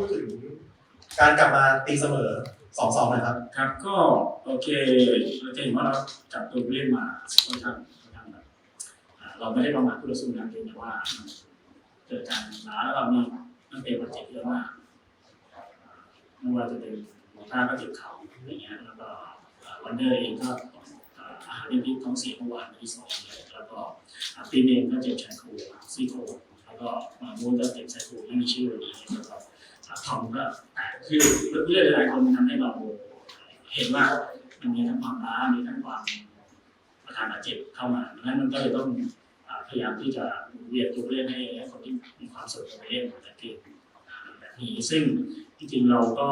พูดถึงการกลับมาตีเสมอสองสองนะครับ ครับก็โอเคเราจะเห็นว่าเราจับตัวผู้เล่นมาค่อนข้างค่อนข้างแบบอ่าเราไม่ได้ประมาทผู้ต่อสู้นะเพียงแต่ว่าเกิดการล้าแล้วเรามีนักเตะบาดเจ็บเยอะมากไม่ว่าจะเป็นโมต้าก็เจ็บเข่าอย่างเงี้ยแล้วก็อ่าวันเดอร์เองก็อ่าอาหารเลี้ยงพิษท้องเสียเมื่อวานวันที่สองเลยแล้วก็อ่าปีนเองก็เจ็บชายโครงซี่โครงแล้วก็มามูนก็เจ็บชายโครงไม่มีชื่อวันนี้แล้วก็ ทอมก็คือเพื่อนหลายๆคนทำให้เราเห็นว่ามันมีทั้งความล้ามีทั้งความอาการบาดเจ็บเข้ามาดังนั้นมันก็เลยต้องพยายามที่จะเวียนตัวเล่นให้คนที่มีความสุขในเล่นแต่เกมแบบนี้ซึ่งจริงๆเราก็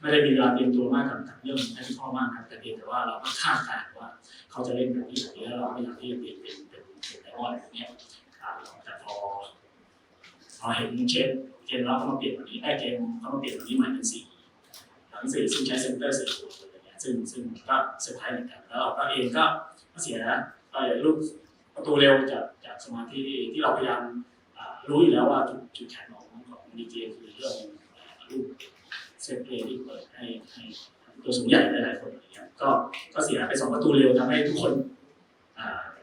ไม่ได้มีเวลาเตรียมตัวมากกับกับเรื่องแอคข้อมากครับแต่เพียงแต่ว่าเราก็คาดการณ์ว่าเขาจะเล่นแบบนี้แบบนี้แล้วเราก็อยากที่จะเปลี่ยนเป็นเป็นไอออนแบบเนี้ย พอเห็นเชฟเกมเราเขามาเปลี่ยนวันนี้ไอ้เกมเขามาเปลี่ยนวันนี้ใหม่เป็นสี่หลังสี่ซึ่งใช้เซนเตอร์สีอะไรเงี้ยซึ่งซึ่งก็เซอร์ไพรส์เหมือนกันแล้วเราก็เองก็เสียนะก็อย่างลูกประตูเร็วจากจากสมาธิที่ที่เราพยายามรู้อยู่แล้วว่าจุดจุดแข็งของของดีเจคือเรื่องอ่าลูกเซตเพลย์ที่เปิดให้ให้ตัวสูงใหญ่หลายๆคนอะไรเงี้ยก็ก็เสียไปสองประตูเร็วทำให้ทุกคน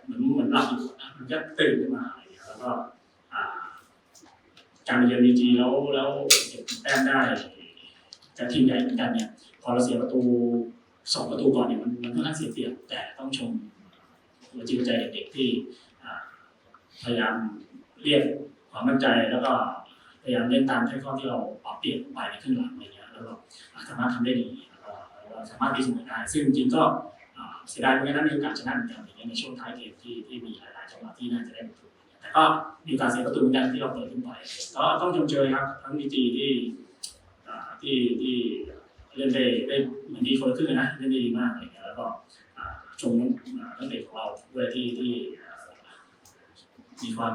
เหมือนเหมือนหลับอยู่นะมันก็ตื่นขึ้นมาอะไรเงี้ยแล้วก็ การไปเยือนดีจีแล้วแล้วเก็บแต้มได้จากทีมใหญ่เหมือนกันเนี่ย พอเราเสียประตูสองประตูก่อนเนี่ยมันมันค่อนข้างเสียเปรียบแต่ต้องชมหัวจิตหัวใจเด็กๆที่พยายามเรียกความมั่นใจแล้วก็พยายามเล่นตามแค่ข้อที่เราปรับเปลี่ยนไปในครึ่งหลังอะไรเงี้ยแล้วก็สามารถทำได้ดีแล้วก็แล้วก็สามารถตีเสมอได้ซึ่งจริงๆก็เสียดายเหมือนกันนะมีโอกาสชนะเหมือนกันอย่างเงี้ยในช่วงท้ายเกมที่ที่มีหลายๆจังหวะที่น่าจะได้ประตู แต่ก็มีกาสเสียประตูเหมือนกันที่เราเปิดขึ้นไปก็ต้องชมเชยครับ ทั้งดีจีที่ที่ที่เล่นได้ได้เหมือนดีคนละครึ่งนะเล่นได้ดีมากอะไรเงี้ยแล้วก็ชมนักเตะของเราด้วยที่ที่มีความ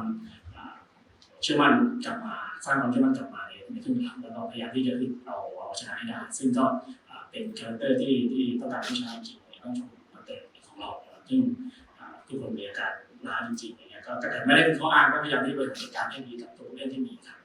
เชื่อมั่นกลับมาสร้างความเชื่อมั่นกลับมาในในครึ่งหลังแล้วก็พยายามที่จะเอาเอาชนะให้ได้ซึ่งก็เป็นคาแรคเตอร์ที่ที่ต้องการที่ชนะจริงๆต้องชมนักเตะของเราซึ่งทุกคนมีอาการ น้าจริงๆอย่างเงี้ยก็แต่ไม่ได้เป็นข้ออ้างก็พยายามที่จะบริหารจัดการให้ดีกับตัวเล่นที่มีครับ